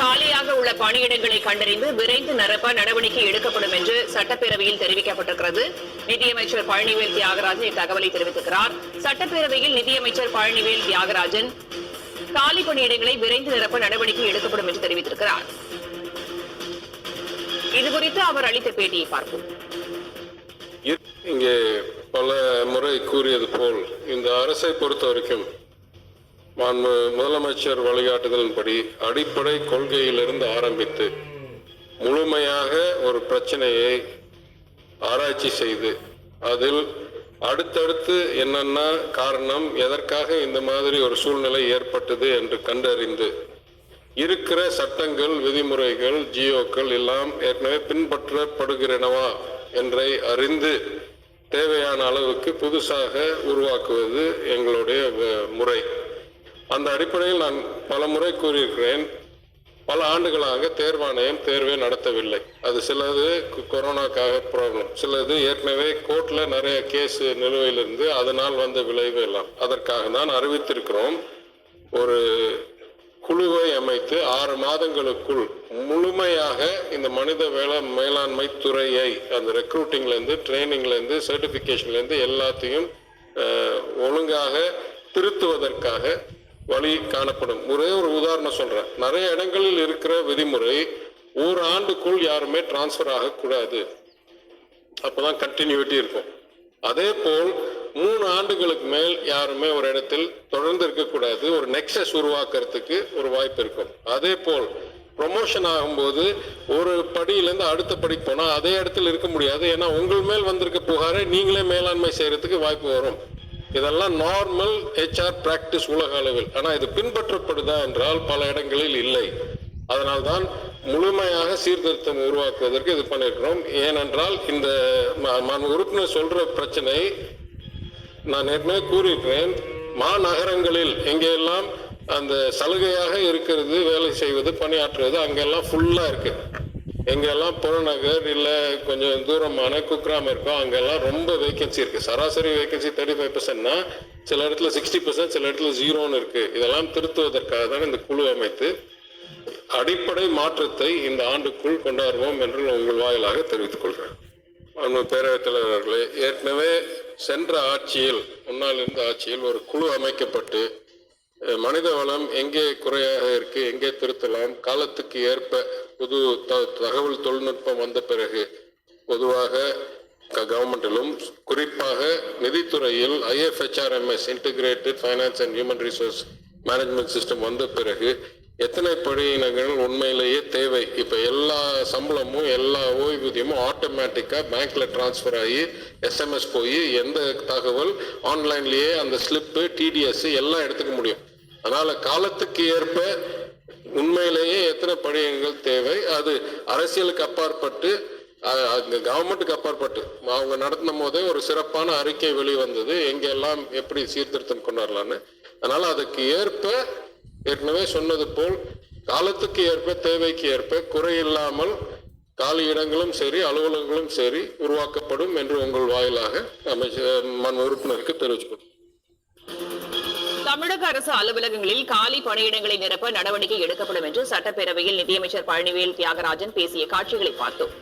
காலியாக உள்ள பணியிடங்களை கண்டறிந்து விரைந்து நிரப்ப நடவடிக்கை எடுக்கப்படும் என்று சட்டப்பேரவையில் தெரிவிக்கப்பட்டிருக்கிறது. நிதியமைச்சர் பழனிவேல் தியாகராஜன் இத்தகவலை தெரிவித்திருக்கிறார். சட்டப்பேரவையில் நிதியமைச்சர் பழனிவேல் தியாகராஜன் காலி பணியிடங்களை விரைந்து நிரப்ப நடவடிக்கை எடுக்கப்படும் என்று தெரிவித்திருக்கிறார். இதுகுறித்து அவர் அளித்த பேட்டியை பார்ப்போம். இங்கே பல முறை கூறியது போல் இந்த அரசை பொறுத்த வரைக்கும் மாண்பு முதலமைச்சர் வழிகாட்டுதலின்படி அடிப்படை கொள்கையிலிருந்து ஆரம்பித்து முழுமையாக ஒரு பிரச்சனையை ஆராய்ச்சி செய்து அதில் அடுத்தடுத்து என்னென்ன காரணம் எதற்காக இந்த மாதிரி ஒரு சூழ்நிலை ஏற்பட்டது என்று கண்டறிந்து இருக்கிற சட்டங்கள் விதிமுறைகள் ஜியோக்கள் எல்லாம் ஏற்கனவே பின்பற்றப்படுகிறனவா என்றை அறிந்து தேவையான அளவுக்கு புதுசாக உருவாக்குவது எங்களுடைய முறை. அந்த அடிப்படையில் நான் பல முறை கூறியிருக்கிறேன். பல ஆண்டுகளாக தேர்வாணையம் தேர்வே நடத்தவில்லை. அது சிலது கொரோனாக்காக ப்ராப்ளம் சிலது ஏற்கனவே கோர்ட்ல நிறைய கேஸ் நிலுவையிலிருந்து அதனால் வந்த விளைவு எல்லாம். அதற்காக தான் அறிவித்திருக்கிறோம். ஒரு குழுவை அமைத்து ஆறு மாதங்களுக்குள் முழுமையாக இந்த மனித வேள மேலாண்மை துறையை அந்த ரெக்ரூட்டிங்லேருந்து ட்ரைனிங்லேருந்து சர்டிஃபிகேஷன்லேருந்து எல்லாத்தையும் ஒழுங்காக திருத்துவதற்காக வழி காணப்படும். ஒரே ஒரு உதாரணம் சொல்றேன். நிறைய இடங்களில் இருக்கிற விதிமுறை ஒரு ஆண்டுக்குள் யாருமே டிரான்ஸ்ஃபர் ஆகக்கூடாது. அப்போதான் கண்டினியூட்டி இருக்கும். அதே போல் மூணு ஆண்டுகளுக்கு மேல் யாருமே ஒரு இடத்தில் தொடர்ந்து இருக்கக்கூடாது. ஒரு நெக்ஸஸ் உருவாக்குறதுக்கு ஒரு வாய்ப்பு இருக்கும். அதே போல் ப்ரொமோஷன் ஆகும்போது ஒரு படியிலேருந்து அடுத்த படிக்கு போனால் அதே இடத்துல இருக்க முடியாது. ஏன்னா உங்கள் மேல் வந்திருக்க புகாரை நீங்களே மேலாண்மை செய்கிறதுக்கு வாய்ப்பு வரும். இதெல்லாம் நார்மல் ஹெச்ஆர் பிராக்டிஸ் உலக அளவில். ஆனால் இது பின்பற்றப்படுதா என்றால் பல இடங்களில் இல்லை. அதனால்தான் முழுமையாக சீர்திருத்தம் உருவாக்குவதற்கு இது பண்ணியிருக்கிறோம் ஏனென்றால் இந்த உறுப்பினர் சொல்ற பிரச்சனை நான் ஏற்கனவே கூறியிருக்கிறேன். மாநகரங்களில் எங்கெல்லாம் அந்த சலுகையாக இருக்கிறது வேலை செய்வது பணியாற்றுவது அங்கெல்லாம் ஃபுல்லா இருக்கு. எங்கெல்லாம் புறநகர் இல்லை கொஞ்சம் தூரமான குக்கிராமம் இருக்கோ அங்கெல்லாம் ரொம்ப வேகன்சி இருக்குது சராசரி வேகன்சி தேர்ட்டி ஃபைவ் பர்சன்ட்னா சில இடத்துல சிக்ஸ்டி பர்சன்ட் சில இடத்துல ஜீரோன்னு இருக்குது இதெல்லாம் திருத்துவதற்காக தான் இந்த குழு அமைத்து அடிப்படை மாற்றத்தை இந்த ஆண்டுக்குள் கொண்டாடுவோம் என்று உங்கள் வாயிலாக தெரிவித்துக் கொள்கிறேன். அன்பு பேரவைத் தலைவர்களே ஏற்கனவே சென்ற ஆட்சியில் முன்னால் இருந்த ஆட்சியில் ஒரு குழு அமைக்கப்பட்டு மனித வளம் எங்கே குறையாக இருக்கு எங்கே திருத்தலாம் காலத்துக்கு ஏற்ப புது த- தகவல் தொழில்நுட்பம் வந்த பிறகு பொதுவாக கவர்மெண்டிலும் குறிப்பாக நிதித்துறையில் IFHRMS integrated finance and human resource management system வந்த பிறகு எத்தனை பணியினங்கள் உண்மையிலேயே தேவை? இப்போ எல்லா சம்பளமும் எல்லா ஓய்வூதியமும் ஆட்டோமேட்டிக்காக பேங்க்ல டிரான்ஸ்ஃபர் ஆகி எஸ்எம்எஸ் போய் எந்த தகவல்? ஆன்லைன்லேயே அந்த ஸ்லிப்பு டிடிஎஸ் எல்லாம் எடுத்துக்க முடியும். அதனால காலத்துக்கு ஏற்ப உண்மையிலேயே எத்தனை பணியங்கள் தேவை? அது அரசியலுக்கு அப்பாற்பட்டு கவர்மெண்ட்டுக்கு அப்பாற்பட்டு. அவங்க நடத்தின போதே ஒரு சிறப்பான அறிக்கை வெளிவந்தது. எங்கெல்லாம் எப்படி சீர்திருத்தம் கொண்டாடலான்னு. அதனால அதுக்கு ஏற்ப ஏற்கனவே சொன்னது போல் காலத்துக்கு ஏற்ப தேவைக்கு ஏற்ப குறை இல்லாமல் காலி இடங்களும் சரி அலுவலகங்களும் சரி உருவாக்கப்படும் என்று உங்கள் வாயிலாக அமைச்சர் மண் உறுப்பினருக்கு தெரிவிச்சுக்கொள்கிறேன். தமிழக அரசு அலுவலகங்களில் காலி பணியிடங்களை நிரப்ப நடவடிக்கை எடுக்கப்படும் என்று சட்டப்பேரவையில் நிதியமைச்சர் பழனிவேல் தியாகராஜன் பேசிய காட்சிகளை பார்த்தோம்.